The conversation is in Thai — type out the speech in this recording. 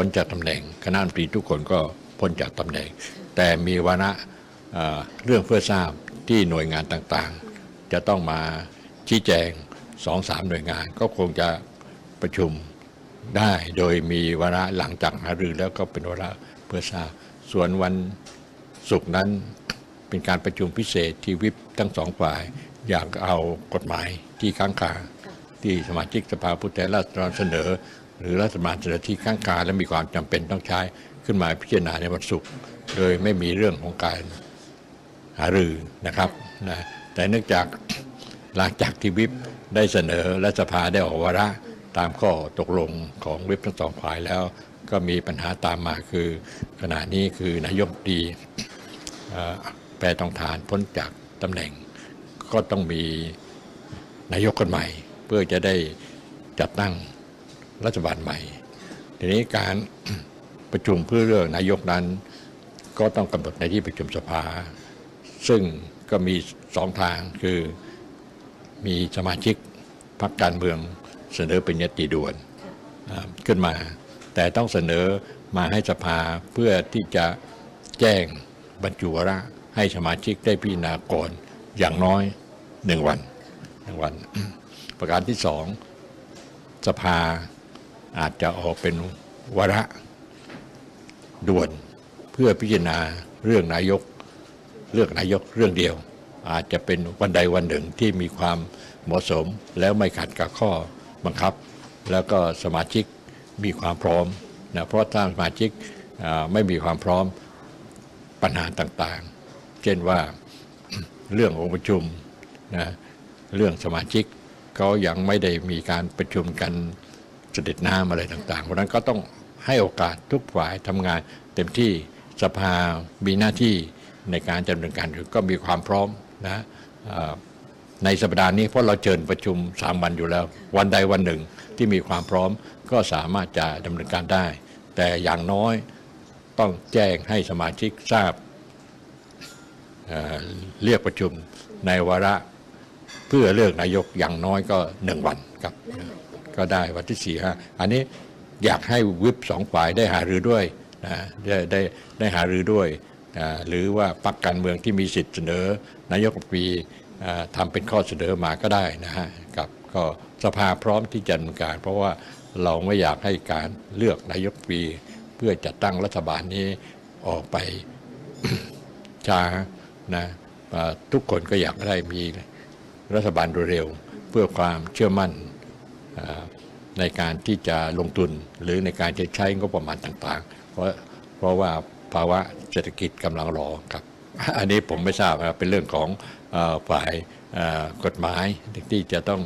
พ้นจากตำแหน่ง คณะรัฐมนตรีทุกคนก็พ้นจากตำแหน่ง แต่มีวาระเอ่อเรื่องเพื่อทราบที่หน่วยงานต่างๆ จะต้องมาชี้แจงสองสามหน่วยงาน ก็คงจะประชุมได้โดยมีวาระหลังจากหารือแล้วก็เป็นวาระเพื่อทราบส่วนวันศุกร์นั้นเป็นการประชุมพิเศษที่วิปทั้งสองฝ่าย อยากเอากฎหมายที่ค้างคาที่สมาชิกสภาผู้แทนราษฎรเสนอ หรือรัฐบาลเสนอที่ข้างกายและมีความจำเป็นต้องใช้ขึ้นมาพิจารณาในวันศุกร์โดยไม่มีเรื่องของการหารือนะครับนะแต่เนื่องจากหลังจากที่วิปได้เสนอและสภาได้ออกวาระตามข้อตกลงของวิปทั้งสองฝ่ายแล้ว ก็มีปัญหาตามมาคือขณะนี้คือนายกรัฐมนตรีแปรตองทานพ้นจากตำแหน่ง ก็ต้องมีนายกคนใหม่ เพื่อจะได้จัดตั้ง รัฐบาลใหม่ ทีนี้การประชุมเพื่อเลือกนายกนั้น ก็ต้องกำหนดในที่ประชุมสภา ซึ่งก็มีสองทางคือมีสมาชิกพรรคการเมืองเสนอเป็นยติด่วนขึ้นมา แต่ต้องเสนอมาให้สภาเพื่อที่จะแจ้งบรรจุวาระให้สมาชิกได้พิจารณาก่อนอย่างน้อยหนึ่งวันหนึ่งวัน ประการที่สองสภา อาจจะออกเป็นวาระด่วนเพื่อพิจารณาเรื่องนายก เลือกนายกเรื่องเดียว อาจจะเป็นวันใดวันหนึ่งที่มีความเหมาะสมแล้วไม่ขัดกับข้อบังคับ แล้วก็สมาชิกมีความพร้อมนะเพราะถ้าสมาชิกไม่มีความพร้อมปัญหาต่างๆ เช่นว่าเรื่ององค์ประชุมนะเรื่องสมาชิกเขายังไม่ได้มีการประชุมกัน เสด็จน้ำอะไรต่างๆเพราะนั้นก็ต้องให้โอกาสทุกฝ่ายทำงาน เต็มที่สภามีหน้าที่ในการดำเนินการก็มีความพร้อมนะในสัปดาห์นี้เพราะเราเชิญประชุมสามวันอยู่แล้ว วันใดวันหนึ่งที่มีความพร้อมก็สามารถจะดำเนินการได้ แต่อย่างน้อยต้องแจ้งให้สมาชิกทราบเเรียกประชุมในวาระเพื่อเลือกนายกอย่างน้อยก็หนึ่งวันครับ ก็ได้วันที่สี่ห้าอันนี้อยากให้วิปสองฝ่ายได้หารือด้วยนะได้ได้ได้หารือด้วยนะหรือว่าพรรคการเมืองที่มีสิทธิ์เสนอนายกรัฐมนตรีอ่าทำเป็นข้อเสนอมาก็ได้นะฮะกับก็สภาพร้อมที่จะดำเนินการ เพราะว่าเราไม่อยากให้การเลือกนายกรัฐมนตรีเพื่อจัดตั้งรัฐบาลนี้ออกไปช้านะทุกคนก็อยากได้มีรัฐบาลโดยเร็ว เพื่อความเชื่อมั่น ในการที่จะลงทุนหรือในการจะใช้งบประมาณต่างๆ เพราะเพราะว่าภาวะเศรษฐกิจกำลังรอครับ อันนี้ผมไม่ทราบนะเป็นเรื่องของฝ่ายกฎหมายที่จะต้อง